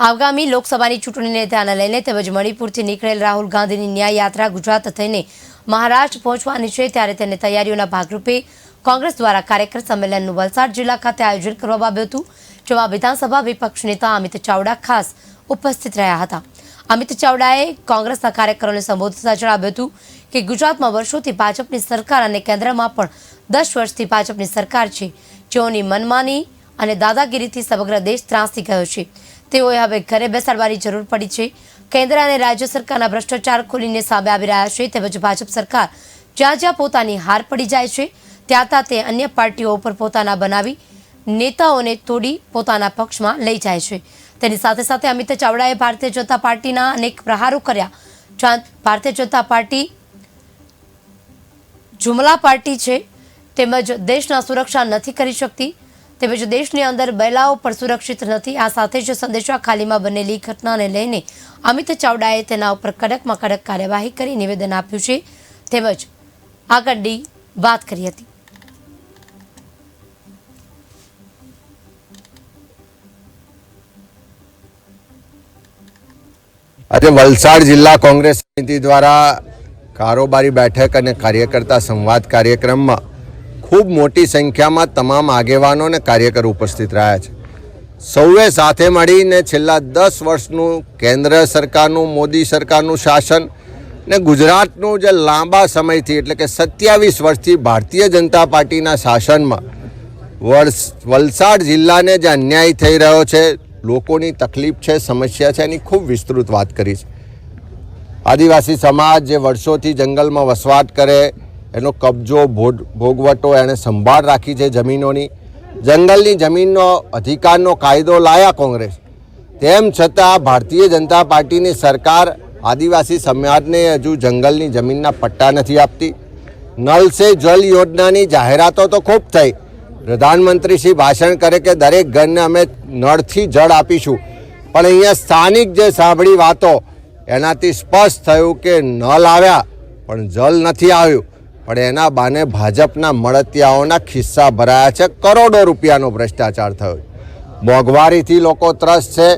આગામી લોકસભાની ચૂંટણીને ધ્યાને લઈને તેમજ મણિપુરથી નીકળેલ રાહુલ ગાંધીની ન્યાય યાત્રા ગુજરાત થઈને મહારાષ્ટ્ર પહોંચવાની છે ત્યારે તેની તૈયારીઓના ભાગરૂપે કોંગ્રેસ દ્વારા કાર્યકર સંમેલનનું વલસાડ જિલ્લા ખાતે આયોજન કરવામાં આવ્યું હતું, જેમાં વિધાનસભા વિપક્ષ નેતા અમિત ચાવડા ખાસ ઉપસ્થિત રહ્યા હતા. અમિત ચાવડાએ કોંગ્રેસના કાર્યકરોને સંબોધતા જણાવ્યું હતું કે ગુજરાતમાં વર્ષોથી ભાજપની સરકાર અને કેન્દ્રમાં પણ દસ વર્ષથી ભાજપની સરકાર છે. જેઓની મનમાની અને દાદાગીરીથી સમગ્ર દેશ ત્રાસી ગયો છે. તેઓએ હવે ઘરે બેસાડવાની જરૂર પડી છે. કેન્દ્ર અને રાજ્ય સરકારના ભ્રષ્ટાચાર ખોલીને સામે આવી રહ્યા છે, તેમજ ભાજપ સરકાર જ્યાં જ્યાં પોતાની હાર પડી જાય છે, ત્યાં ત્યાં તે અન્ય પાર્ટીઓ ઉપર પોતાના બનાવી નેતાઓને તોડી પોતાના પક્ષમાં લઈ જાય છે. તેની સાથે સાથે અમિત ચાવડાએ ભારતીય જનતા પાર્ટીના અનેક પ્રહારો કર્યા. ભારતીય જનતા પાર્ટી જુમલા પાર્ટી છે, તેમજ દેશના સુરક્ષા નથી કરી શકતી તેમજ દેશની અંદર મહિલાઓ પણ સુરક્ષિત નથી. આ સાથે જ સંદેશા ખાલીમાં બનેલી ઘટનાને લઈને અમિત ચાવડાએ તેના ઉપર કડકમાં કડક કાર્યવાહી કરી નિવેદન આપ્યું છે. તેમજ આગળની વાત કરી હતી. આજે વલસાડ જિલ્લા કોંગ્રેસ સમિતિ દ્વારા કારોબારી બેઠક અને કાર્યકર્તા સંવાદ કાર્યક્રમમાં ખૂબ મોટી સંખ્યામાં તમામ આગેવાનો અને કાર્યકર ઉપસ્થિત રહ્યા છે. સૌએ સાથે મળીને છેલ્લા દસ વર્ષનું કેન્દ્ર સરકારનું, મોદી સરકારનું શાસન ને ગુજરાતનું જે લાંબા સમયથી એટલે કે સત્યાવીસ વર્ષથી ભારતીય જનતા પાર્ટીના શાસનમાં વર્ષ વલસાડ જિલ્લાને જે અન્યાય થઈ રહ્યો છે, લોકોની તકલીફ છે, સમસ્યા છે, એની ખૂબ વિસ્તૃત વાત કરી છે. આદિવાસી સમાજ જે વર્ષોથી જંગલમાં વસવાટ કરે એનો કબજો, ભોગ- ભોગવટો એણે સંભાળ રાખી છે જમીનોની. જંગલની જમીનનો અધિકારનો કાયદો લાયા કોંગ્રેસ. તેમ છતાં ભારતીય જનતા પાર્ટીની સરકાર આદિવાસી સમાજને હજુ જંગલની જમીનના પટ્ટા નથી આપતી. નલ સે જલ યોજનાની જાહેરાતો તો ખૂબ થઈ. પ્રધાનમંત્રી શ્રી ભાષણ કરે કે દરેક ઘરને અમે નળથી જળ આપીશું. પણ અહીંયા સ્થાનિક જે સાંભળી વાતો, એનાથી સ્પષ્ટ થયું કે નલ આવ્યા, પણ જલ નથી આવ્યું. પણ એના બાને ભાજપના મળતિયાઓના ખિસ્સા ભરાયા છે. કરોડો રૂપિયાનો ભ્રષ્ટાચાર થયો મોંઘવારીથી લોકો ત્રસ્ત છે.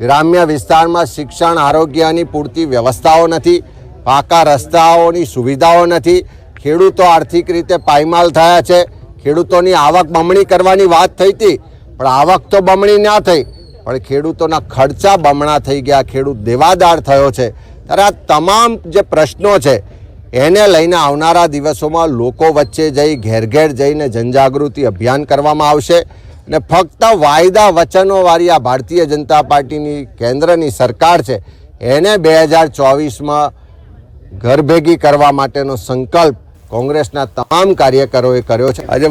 ગ્રામ્ય વિસ્તારમાં શિક્ષણ આરોગ્યની પૂરતી વ્યવસ્થાઓ નથી. પાકા રસ્તાઓની સુવિધાઓ નથી. ખેડૂતો આર્થિક રીતે પાયમાલ થયા છે. ખેડૂતોની આવક બમણી કરવાની વાત થઈ હતી. પણ આવક તો બમણી ના થઈ. પણ ખેડૂતોના ખર્ચા બમણા થઈ ગયા. ખેડૂત દેવાદાર થયો છે. ત્યારે આ તમામ જે પ્રશ્નો છે એને લઈને આવનારા દિવસોમાં લોકો વચ્ચે જઈ ઘેર ઘેર જઈને જનજાગૃતિ અભિયાન કરવામાં આવશે અને ફક્ત વાયદા વચનોવાળી આ ભારતીય જનતા પાર્ટીની કેન્દ્રની સરકાર છે, એને બે હજાર ચોવીસમાં ઘર ભેગી કરવા માટેનો સંકલ્પ કોંગ્રેસના તમામ કાર્યકરોએ કર્યો છે. આજે